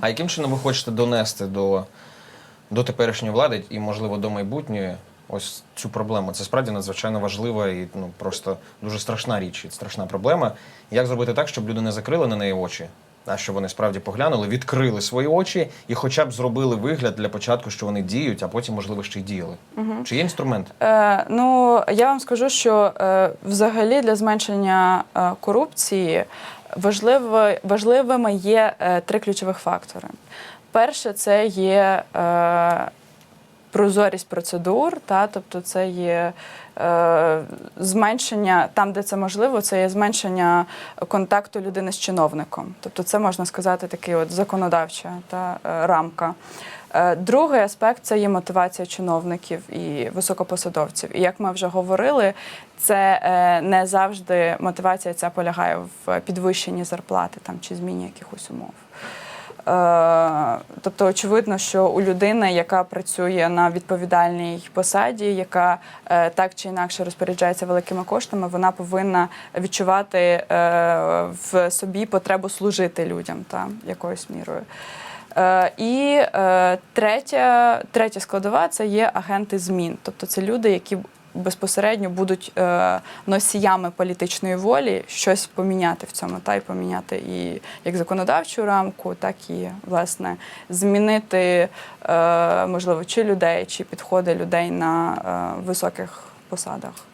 А яким чином ви хочете донести до, до теперішньої влади і, можливо, до майбутньої ось цю проблему? Це справді надзвичайно важлива і ну, просто дуже страшна річ, і страшна проблема. Як зробити так, щоб люди не закрили на неї очі? А щоб вони справді поглянули, відкрили свої очі і хоча б зробили вигляд для початку, що вони діють, а потім, можливо, ще й діяли. Чи є інструмент? Е, ну, я вам скажу, що е, взагалі для зменшення е, корупції важливими є е, три ключових фактори. Перше, це є е, прозорість процедур, та, тобто це є е, зменшення, там, де це можливо, це є зменшення контакту людини з чиновником. Тобто це можна сказати такий от законодавча та, е, рамка. Е, Другий аспект це є мотивація чиновників і високопосадовців. І як ми вже говорили, це е, не завжди мотивація ця полягає в підвищенні зарплати там чи зміні якихось умов. Е, Тобто, очевидно, що у людини, яка працює на відповідальній посаді, яка так чи інакше розпоряджається великими коштами, вона повинна відчувати в собі потребу служити людям та якоюсь мірою. Е, І е, третя, третя складова це є агенти змін. Тобто це люди, які безпосередньо будуть е, носіями політичної волі щось поміняти в цьому, та й поміняти і як законодавчу рамку, так і власне змінити можливо чи людей, чи підходи людей на високих посадах.